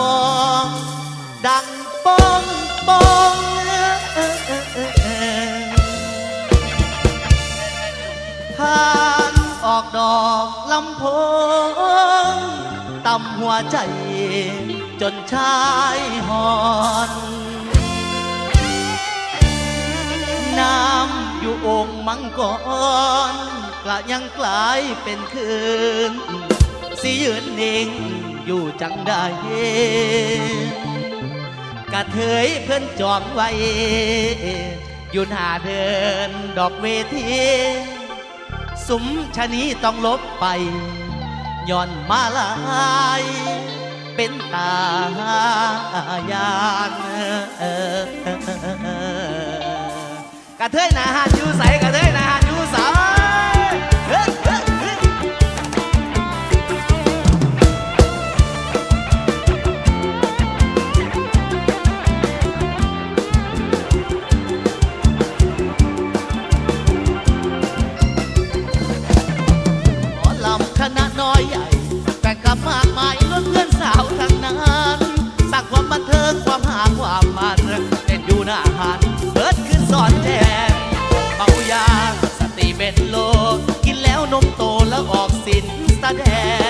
องดังปองปองทานออกดอกลำโพงต่ำหัวใจจนชายหอนน้ำอยู่องค์มังกรกลายังกลายเป็นคืน สิยืนนิ่ง อยู่จังได้กะเทยเพื่อนจองไว้ อยู่หน้าเดินดอกเวทีสุมชะนี้ต้องลบไปย้อนมาลายเป็นตายานกระเทยหนาหานอยู่ใสกระเทย น้อยใหญ่แฟนคลับมากมายล้วนเพื่อนสาวทั้งนั้นสร้างความบันเทิงความหาความมันเต้นอยู่หน้าหันเบิดขึ้นสอนแทนเมายาสติเป็นโลกินแล้วนมโตแล้วออกสินแสดง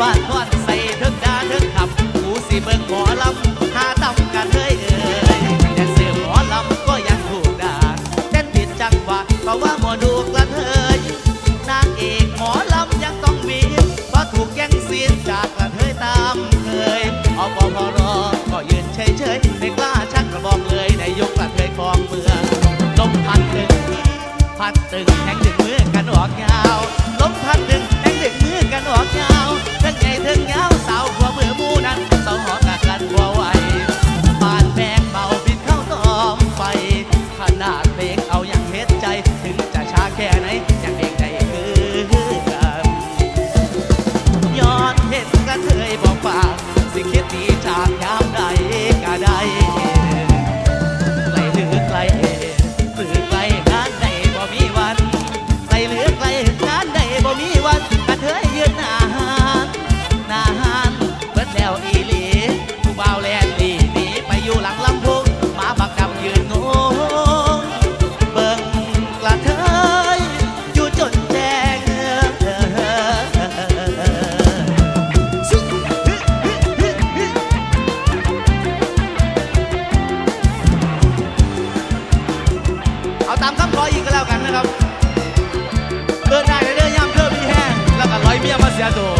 ฟาดบอลใส่เถิงดาเถิงขับหูสิเบิ่งหมอลำหาตำกันเฮ้ยเอ่ยแต่เสือหมอลำก็ยังถูกด่าเต้นผิดจังหวะเพราะว่าหมอดูกระเทยนางเอกหมอลำยังต้องมีเพราะถูกแย่งซีนจากกระเทยตามเคยอาปพรก็ยืนเฉยๆไม่กล้าชักกระบอกเลยในยกกระเทยคลองเมืองลมพัดตึงพัดตึงแทงดึงมือกันออกยาว งานใดบ่มีวันกระเทยยืนหน้า แ